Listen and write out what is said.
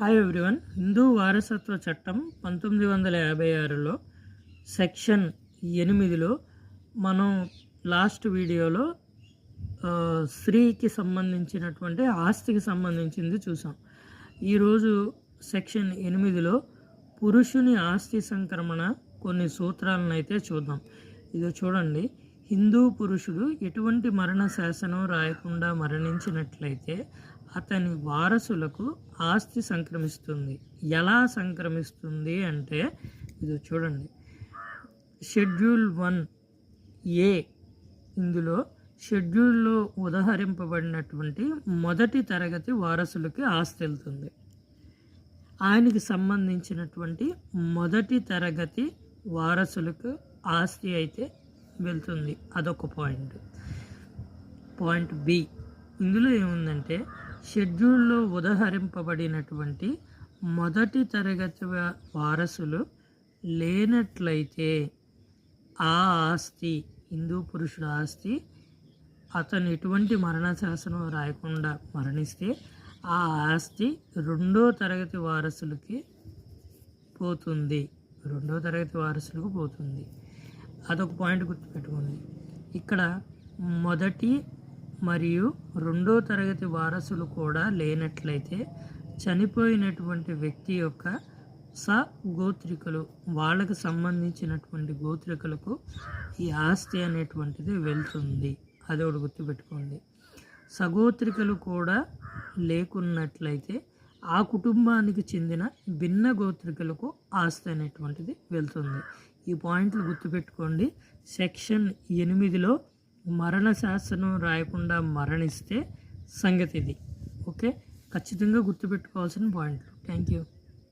Hi everyone Hindu వారసత్వ చట్టం పంతొమ్మిది వందల యాభై ఆరులో సెక్షన్ ఎనిమిదిలో మనం లాస్ట్ వీడియోలో స్త్రీకి సంబంధించినటువంటి ఆస్తికి సంబంధించింది చూసాం. ఈరోజు సెక్షన్ ఎనిమిదిలో పురుషుని ఆస్తి సంక్రమణ కొన్ని సూత్రాలను అయితే చూద్దాం. ఇది చూడండి. హిందూ పురుషుడు ఎటువంటి మరణ శాసనం రాయకుండా మరణించినట్లయితే అతని వారసులకు ఆస్తి సంక్రమిస్తుంది. ఎలా సంక్రమిస్తుంది అంటే ఇది చూడండి. షెడ్యూల్ వన్ ఏ ఇందులో షెడ్యూల్లో ఉదహరింపబడినటువంటి మొదటి తరగతి వారసులకి ఆస్తి వెళ్తుంది. ఆయనకి సంబంధించినటువంటి మొదటి తరగతి వారసులకు ఆస్తి అయితే వెళ్తుంది. అదొక పాయింట్. Point B. ఇందులో ఏముందంటే షెడ్యూల్లో ఉదహరింపబడినటువంటి మొదటి తరగతి వారసులు లేనట్లయితే ఆ ఆస్తి హిందూ పురుషుడు ఆస్తి అతను ఎటువంటి మరణశాసనం రాయకుండా మరణిస్తే ఆ ఆస్తి రెండో తరగతి వారసులకి పోతుంది. రెండో తరగతి వారసులకు పోతుంది. అదొక పాయింట్ గుర్తుపెట్టుకోండి. ఇక్కడ మొదటి మరియు రెండో తరగతి వారసులు కూడా లేనట్లయితే చనిపోయినటువంటి వ్యక్తి యొక్క సగోత్రికలు వాళ్ళకు సంబంధించినటువంటి గోత్రికలకు ఈ ఆస్తి అనేటువంటిది వెళ్తుంది. అది ఒకటి గుర్తుపెట్టుకోండి. సగోత్రికలు కూడా లేకున్నట్లయితే ఆ కుటుంబానికి చెందిన భిన్న గోత్రికలకు ఆస్తి అనేటువంటిది వెళ్తుంది. ఈ పాయింట్లు గుర్తుపెట్టుకోండి. సెక్షన్ ఎనిమిదిలో మరణ శాసనం రాయకుండా మరణిస్తే సంగతి ఇది ఓకే? ఖచ్చితంగా గుర్తుపెట్టుకోవాల్సిన పాయింట్లు. Thank you.